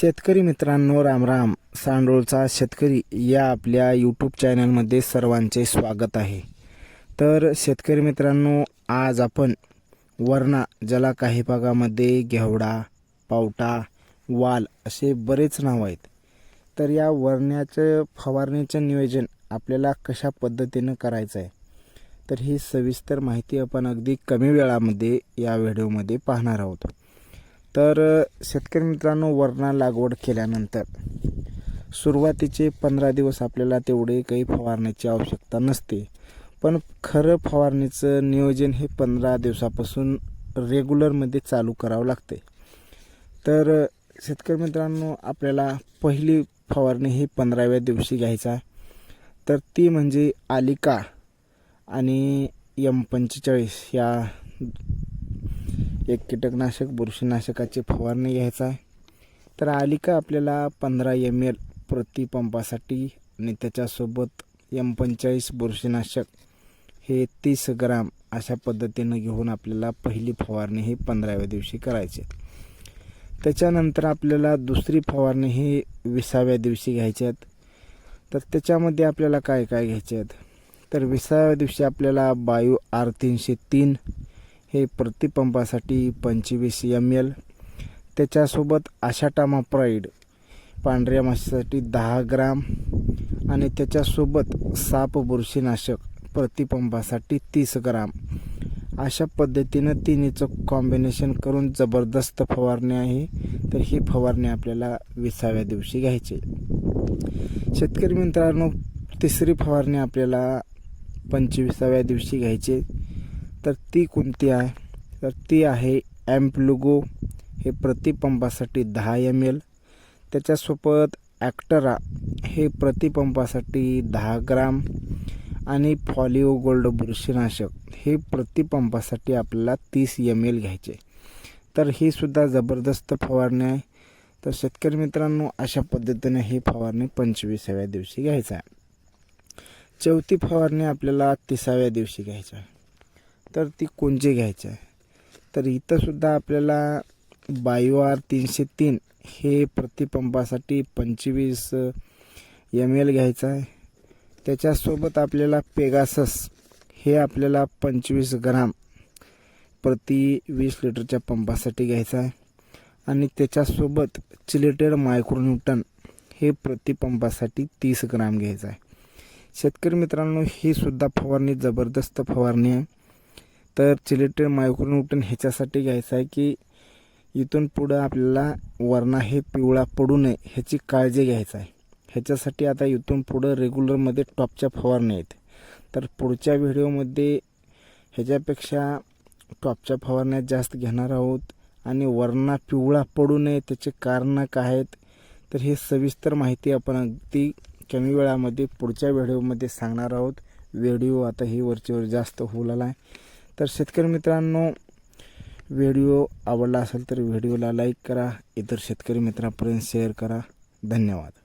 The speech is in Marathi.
शेतकरी मित्रांनो रामराम सांडोळचा शेतकरी या आपल्या यूट्यूब चॅनलमध्ये सर्वांचे स्वागत आहे. तर शेतकरी मित्रांनो आज आपण वरणा ज्याला काही भागामध्ये घेवडा पावटा वाल असे बरेच नाव आहेत. तर या वरण्याचं फवारणीचं नियोजन आपल्याला कशा पद्धतीनं करायचं आहे? तर ही सविस्तर माहिती आपण अगदी कमी वेळामध्ये या व्हिडिओमध्ये पाहणार आहोत. तर शेतकरी मित्रांनो वरणा लागवड केल्यानंतर सुरुवातीचे पंधरा दिवस आपल्याला तेवढे काही फवारण्याची आवश्यकता नसते. पण खरं फवारणीचं नियोजन हे पंधरा दिवसापासून रेग्युलरमध्ये चालू करावं लागते तर शेतकरी मित्रांनो आपल्याला पहिली फवारणी ही पंधराव्या दिवशी घ्यायचा तर ती म्हणजे आलिका आणि यम पंचेचाळीस या एक कीटकनाशक बुरशीनाशकाची फवारणी घ्यायचा आहे. तर आली का आपल्याला पंधरा एम एल प्रति पंपासाठी आणि त्याच्यासोबत एम पंचेचाळीस बुरशीनाशक हे तीस ग्राम अशा पद्धतीनं घेऊन आपल्याला पहिली फवारणी ही पंधराव्या दिवशी करायची त्याच्यानंतर आपल्याला दुसरी फवारणी ही विसाव्या दिवशी घ्यायची आहेत तर त्याच्यामध्ये आपल्याला काय काय घ्यायचे आहेत? तर विसाव्या दिवशी आपल्याला बायो आर तीनशे तीन हे प्रतिपंपासाठी पंचवीस एम एल त्याच्यासोबत आशाटामाप्राईड पांढऱ्या माशीसाठी दहा ग्राम आणि त्याच्यासोबत साप बुरशीनाशक प्रतिपंपासाठी तीस ग्राम. अशा पद्धतीनं तिन्हीचं कॉम्बिनेशन करून जबरदस्त फवारणी आहे. तर ही फवारणी आपल्याला विसाव्या दिवशी घ्यायची. शेतकरी मित्रांनो तिसरी फवारणी आपल्याला पंचवीसाव्या दिवशी घ्यायची. तर ती कोणती आहे? तर ती आहे ॲम्पलुगो. हे प्रतिपंपासाठी दहा एम एल त्याच्यासोबत ॲक्टरा. हे प्रतिपंपासाठी दहा ग्राम. आणि फॉलिओ गोल्ड बुरशीनाशक. हे प्रतिपंपासाठी आपल्याला तीस एम एल घ्यायचे. तर ही सुद्धा जबरदस्त फवारणी आहे. तर शेतकरी मित्रांनो अशा पद्धतीने ही फवारणी पंचवीसाव्या दिवशी घ्यायचं आहे. चौथी फवारणी आपल्याला तिसाव्या दिवशी घ्यायची आहे. तर ती कोणचे घ्यायचे आहे. तर इथंसुद्धा आपल्याला बायो आर तीनशे तीन हे प्रतिपंपासाठी पंचवीस एम एल घ्यायचं आहे. त्याच्यासोबत आपल्याला पेगासस हे आपल्याला पंचवीस ग्राम प्रति वीस लिटरच्या पंपासाठी घ्यायचं आहे. आणि त्याच्यासोबत चिलेटेड मायक्रोन्यूटन हे प्रतिपंपासाठी तीस ग्राम घ्यायचं आहे. शेतकरी मित्रांनो ही सुद्धा फवारणी जबरदस्त फवारणी आहे. तर चिलेटेड मायक्रोन्यूटन ह्याच्यासाठी घ्यायचं आहे की इथून पुढं आपल्याला वरणा हे पिवळा पडू नये ह्याची काळजी घ्यायचं आहे. ह्याच्यासाठी आता इथून पुढं रेग्युलरमध्ये टॉपच्या फवारणी आहेत. तर पुढच्या व्हिडिओमध्ये ह्याच्यापेक्षा टॉपच्या फवारण्या जास्त घेणार आहोत आणि वरणा पिवळा पडू नये त्याचे कारणं काय आहेत तर हे सविस्तर माहिती आपण अगदी कमी वेळामध्ये पुढच्या व्हिडिओमध्ये सांगणार आहोत. व्हिडिओ आता ही वरचीवर जास्त होऊ लागला आहे. तर शेतकरी मित्रांनो व्हिडिओ आवडला असेल तर व्हिडिओला लाईक करा इतर शेतकरी मित्रांपर्यंत शेअर करा. धन्यवाद.